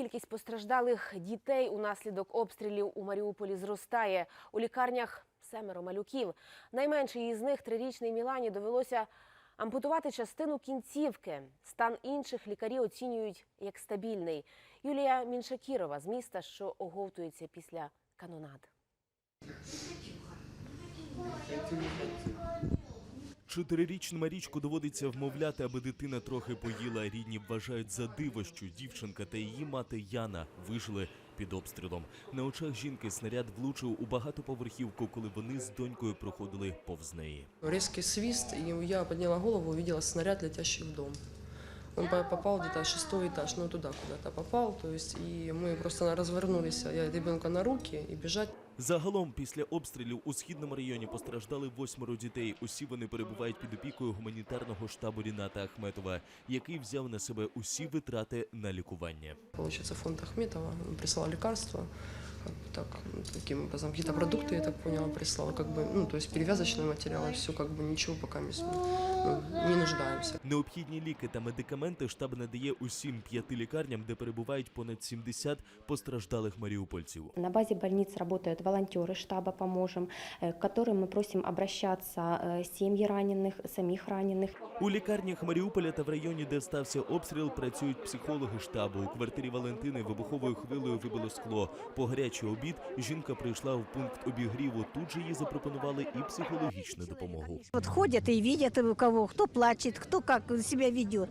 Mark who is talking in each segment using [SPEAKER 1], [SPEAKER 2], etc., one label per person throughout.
[SPEAKER 1] Кількість постраждалих дітей унаслідок обстрілів у Маріуполі зростає. У лікарнях семеро малюків. Найменший із них трирічний Мілані довелося ампутувати частину кінцівки. Стан інших лікарі оцінюють як стабільний. Юлія Міншакірова з міста, що оговтується після канонад.
[SPEAKER 2] Чотирирічну Марічку доводиться вмовляти, аби дитина трохи поїла. Рідні вважають за диво, що дівчинка та її мати Яна вижили під обстрілом. На очах жінки снаряд влучив у багатоповерхівку, коли вони з донькою проходили повз неї.
[SPEAKER 3] Різкий свіст, і я підняла голову, побачила снаряд, летящий в дом. Он по- попал где-то шестой этаж, ну туда куда-то попал, то есть и мы просто развернулись, я ребенка на руки и бежать.
[SPEAKER 2] Загалом, після обстрілів у східному районі постраждали восьмеро дітей. Усі вони перебувають під опікою гуманітарного штабу Ріната Ахметова, який взяв на себе усі витрати на лікування.
[SPEAKER 3] Получается, фонд Ахметова он прислал лекарства, как бы так, ну, таким образом, какие-то продукты, я так поняла, прислал, как бы, ну, то есть перевязочные материалы, все, как бы ничего пока мы, ну, не нуждаемся.
[SPEAKER 2] Необхідні ліки та медикаменти штаб надає усім п'яти лікарням, де перебувають понад 70 постраждалих маріупольців.
[SPEAKER 4] На базе больниц работают волонтеры штаба «Поможем», э, к которым мы просим обращаться э, семьи раненых, самих раненых.
[SPEAKER 2] У лікарнях Маріуполя та в районі, де стався обстріл, працюють психологи штабу. У квартирі Валентини вибуховою хвилею вибило скло. По гарячий обід жінка прийшла в пункт обігріву. Тут же їй запропонували і психологічну допомогу.
[SPEAKER 5] Вот ходят и видят у кого, кто плачет, кто как себя ведет.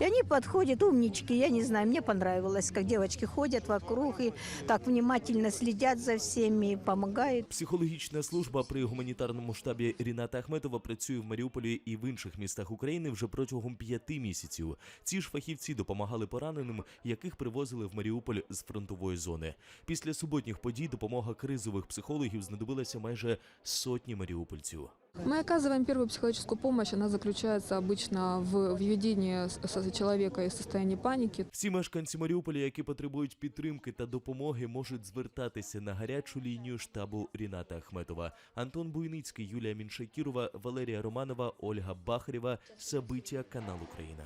[SPEAKER 5] И они подходят, умнички, я не знаю, мне понравилось, как девочки ходят вокруг и так внимательно следят за всеми, помогают.
[SPEAKER 2] Психологічна служба при гуманітарному штабі Ріната Ахметова працює в Маріуполі і в інших містах України вже протягом п'яти місяців. Ці ж фахівці допомагали пораненим, яких привозили в Маріуполь з фронтової зони. Після суботніх подій допомога кризових психологів знадобилася майже сотні маріупольців.
[SPEAKER 6] Мы оказываем первую психологическую помощь. Она заключается обычно в введении с- с- человека из состояния паники.
[SPEAKER 2] Всі мешканці Маріуполя, які потребують підтримки та допомоги, можуть звертатися на гарячу лінію штабу Ріната Ахметова. Антон Буйницький, Юлія Міншакірова, Валерія Романова, Ольга Бахарєва. Сабиття, канал Україна.